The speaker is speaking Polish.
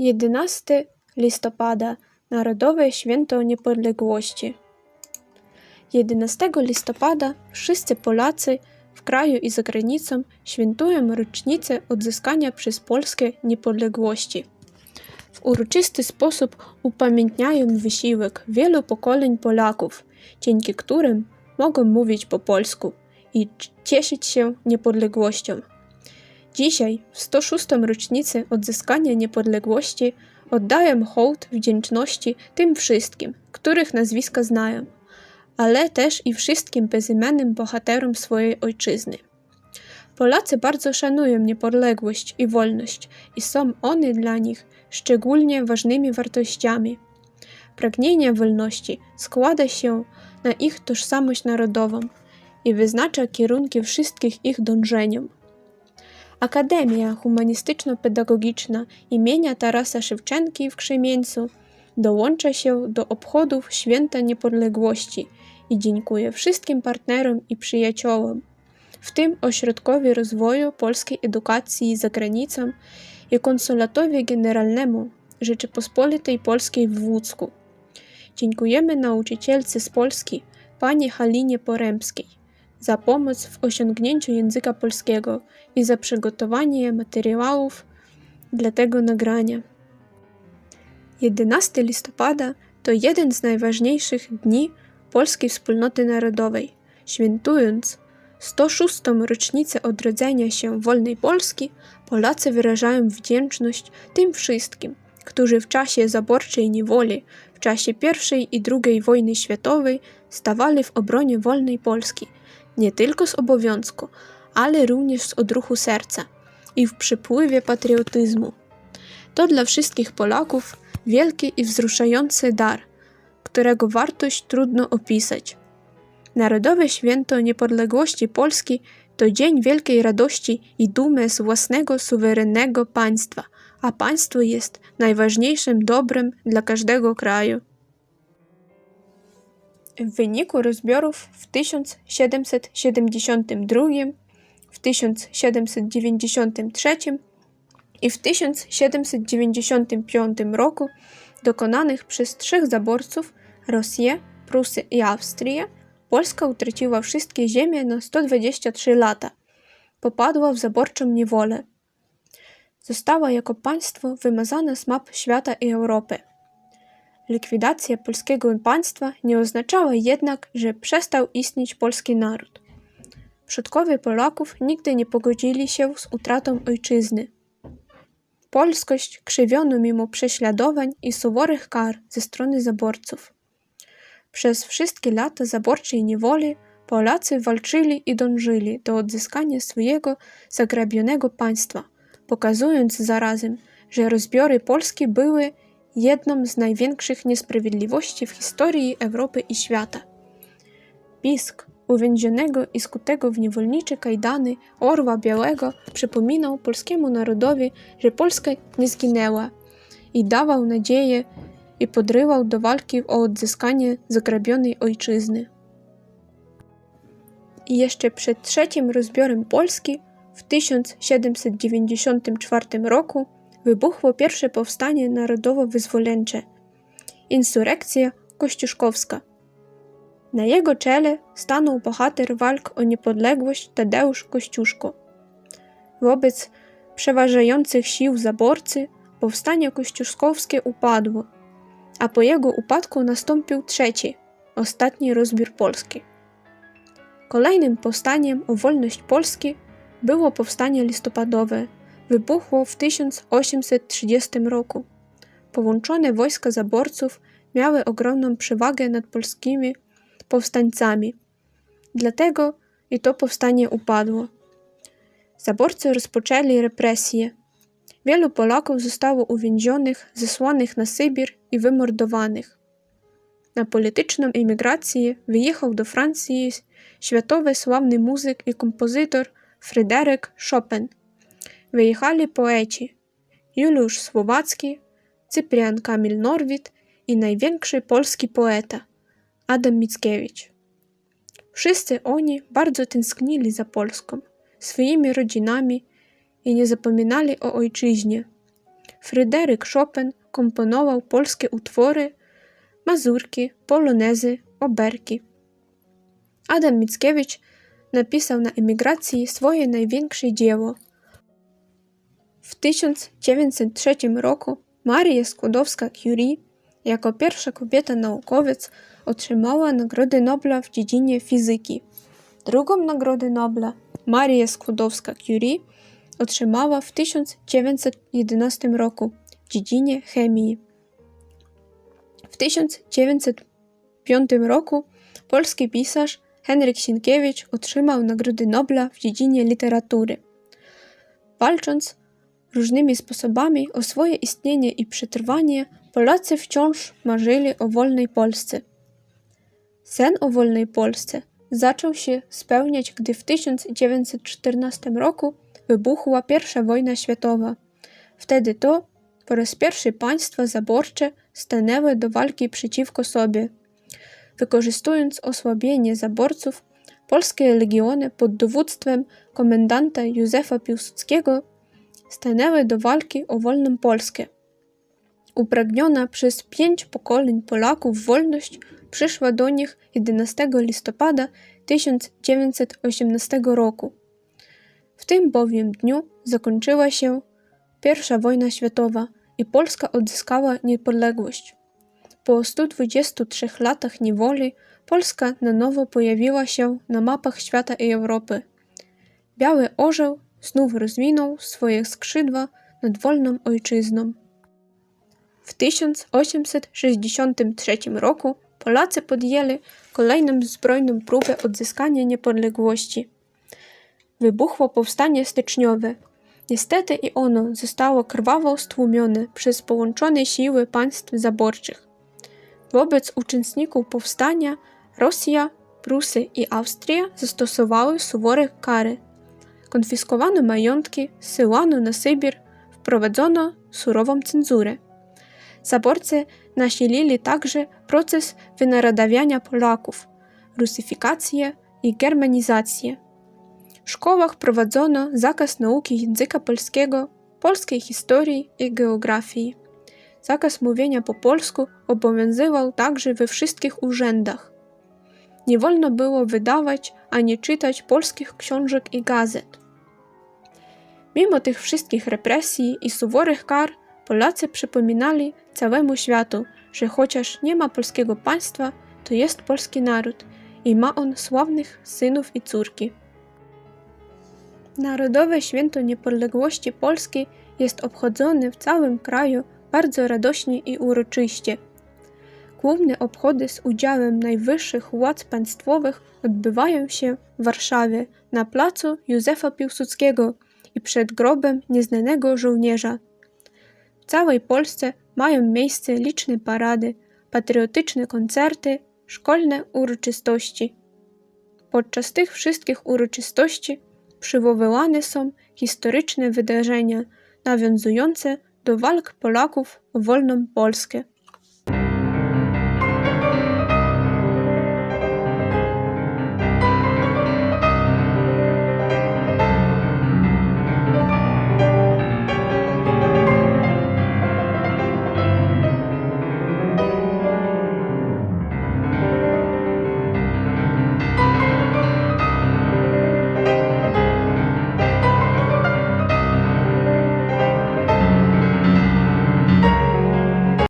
11 listopada Narodowe Święto Niepodległości. 11 listopada wszyscy Polacy w kraju i za granicą świętują rocznicę odzyskania przez Polskę niepodległości. W uroczysty sposób upamiętniają wysiłek wielu pokoleń Polaków, dzięki którym mogą mówić po polsku i cieszyć się niepodległością. Dzisiaj, w 106. rocznicę odzyskania niepodległości, oddaję hołd wdzięczności tym wszystkim, których nazwiska znają, ale też i wszystkim bezimiennym bohaterom swojej ojczyzny. Polacy bardzo szanują niepodległość i wolność i są one dla nich szczególnie ważnymi wartościami. Pragnienie wolności składa się na ich tożsamość narodową i wyznacza kierunki wszystkich ich dążeniom. Akademia Humanistyczno-Pedagogiczna imienia Tarasa Szewczenki w Krzemieńcu dołącza się do obchodów Święta Niepodległości i dziękuję wszystkim partnerom i przyjaciołom, w tym Ośrodkowi Rozwoju Polskiej Edukacji za granicą i Konsulatowi Generalnemu Rzeczypospolitej Polskiej w Łódzku. Dziękujemy nauczycielce z Polski, pani Halinie Poremskiej, za pomoc w osiągnięciu języka polskiego i za przygotowanie materiałów dla tego nagrania. 11 listopada to jeden z najważniejszych dni polskiej wspólnoty narodowej. Świętując 106. rocznicę odrodzenia się wolnej Polski, Polacy wyrażają wdzięczność tym wszystkim, którzy w czasie zaborczej niewoli, w czasie I i II wojny światowej stawali w obronie wolnej Polski, nie tylko z obowiązku, ale również z odruchu serca i w przypływie patriotyzmu. To dla wszystkich Polaków wielki i wzruszający dar, którego wartość trudno opisać. Narodowe Święto Niepodległości Polski to dzień wielkiej radości i dumy z własnego suwerennego państwa, a państwo jest najważniejszym dobrem dla każdego kraju. W wyniku rozbiorów w 1772, w 1793 i w 1795 roku dokonanych przez trzech zaborców Rosję, Prusy i Austrię, Polska utraciła wszystkie ziemie na 123 lata. Popadła w zaborczą niewolę. Została jako państwo wymazana z map świata i Europy. Likwidacja polskiego państwa nie oznaczała jednak, że przestał istnieć polski naród. Przodkowie Polaków nigdy nie pogodzili się z utratą ojczyzny. Polskość krzywiono mimo prześladowań i surowych kar ze strony zaborców. Przez wszystkie lata zaborczej niewoli Polacy walczyli i dążyli do odzyskania swojego zagrabionego państwa, pokazując zarazem, że rozbiory Polski były jedną z największych niesprawiedliwości w historii Europy i świata. Pisk uwięzionego i skutego w niewolnicze kajdany Orła Białego przypominał polskiemu narodowi, że Polska nie zginęła i dawał nadzieję i podrywał do walki o odzyskanie zagrabionej ojczyzny. I jeszcze przed trzecim rozbiorem Polski w 1794 roku wybuchło pierwsze powstanie narodowo-wyzwoleńcze insurekcja kościuszkowska. Na jego czele stanął bohater walk o niepodległość Tadeusz Kościuszko. Wobec przeważających sił zaborcy powstanie kościuszkowskie upadło, a po jego upadku nastąpił trzeci, ostatni rozbiór Polski. Kolejnym powstaniem o wolność Polski było powstanie listopadowe wybuchło w 1830 roku. Połączone wojska zaborców miały ogromną przewagę nad polskimi powstańcami. Dlatego i to powstanie upadło. Zaborcy rozpoczęli represje. Wielu Polaków zostało uwięzionych, zesłanych na Sybir i wymordowanych. Na polityczną emigrację wyjechał do Francji światowy sławny muzyk i kompozytor Fryderyk Chopin – wyjechali poeci Juliusz Słowacki, Cyprian Kamil Norwid i największy polski poeta Adam Mickiewicz. Wszyscy oni bardzo tęsknili za Polską, swoimi rodzinami i nie zapominali o ojczyźnie. Fryderyk Chopin komponował polskie utwory, mazurki, polonezy, oberki. Adam Mickiewicz napisał na emigracji swoje największe dzieło. W 1903 roku Maria Skłodowska-Curie jako pierwsza kobieta naukowiec otrzymała Nagrodę Nobla w dziedzinie fizyki. Drugą Nagrodę Nobla Maria Skłodowska-Curie otrzymała w 1911 roku w dziedzinie chemii. W 1905 roku polski pisarz Henryk Sienkiewicz otrzymał Nagrodę Nobla w dziedzinie literatury. Walcząc różnymi sposobami o swoje istnienie i przetrwanie, Polacy wciąż marzyli o wolnej Polsce. Sen o wolnej Polsce zaczął się spełniać, gdy w 1914 roku wybuchła I wojna światowa. Wtedy to po raz pierwszy państwa zaborcze stanęły do walki przeciwko sobie. Wykorzystując osłabienie zaborców, polskie legiony pod dowództwem komendanta Józefa Piłsudskiego stanęły do walki o wolną Polskę. Upragniona przez pięć pokoleń Polaków wolność przyszła do nich 11 listopada 1918 roku. W tym bowiem dniu zakończyła się I wojna światowa i Polska odzyskała niepodległość. Po 123 latach niewoli Polska na nowo pojawiła się na mapach świata i Europy. Biały orzeł znów rozwinął swoje skrzydła nad wolną ojczyzną. W 1863 roku Polacy podjęli kolejną zbrojną próbę odzyskania niepodległości. Wybuchło powstanie styczniowe. Niestety i ono zostało krwawo stłumione przez połączone siły państw zaborczych. Wobec uczestników powstania Rosja, Prusy i Austria zastosowały surowe kary. Konfiskowano majątki, zsyłano na Sybir, wprowadzono surową cenzurę. Zaborcy nasilili także proces wynaradawiania Polaków, rusyfikację i germanizację. W szkołach prowadzono zakaz nauki języka polskiego, polskiej historii i geografii. Zakaz mówienia po polsku obowiązywał także we wszystkich urzędach. Nie wolno było wydawać ani czytać polskich książek i gazet. Mimo tych wszystkich represji i surowych kar, Polacy przypominali całemu światu, że chociaż nie ma polskiego państwa, to jest polski naród i ma on sławnych synów i córki. Narodowe Święto Niepodległości Polski jest obchodzone w całym kraju bardzo radośnie i uroczyście. Główne obchody z udziałem najwyższych władz państwowych odbywają się w Warszawie na placu Józefa Piłsudskiego i przed grobem nieznanego żołnierza. W całej Polsce mają miejsce liczne parady, patriotyczne koncerty, szkolne uroczystości. Podczas tych wszystkich uroczystości przywoływane są historyczne wydarzenia nawiązujące do walk Polaków o wolną Polskę.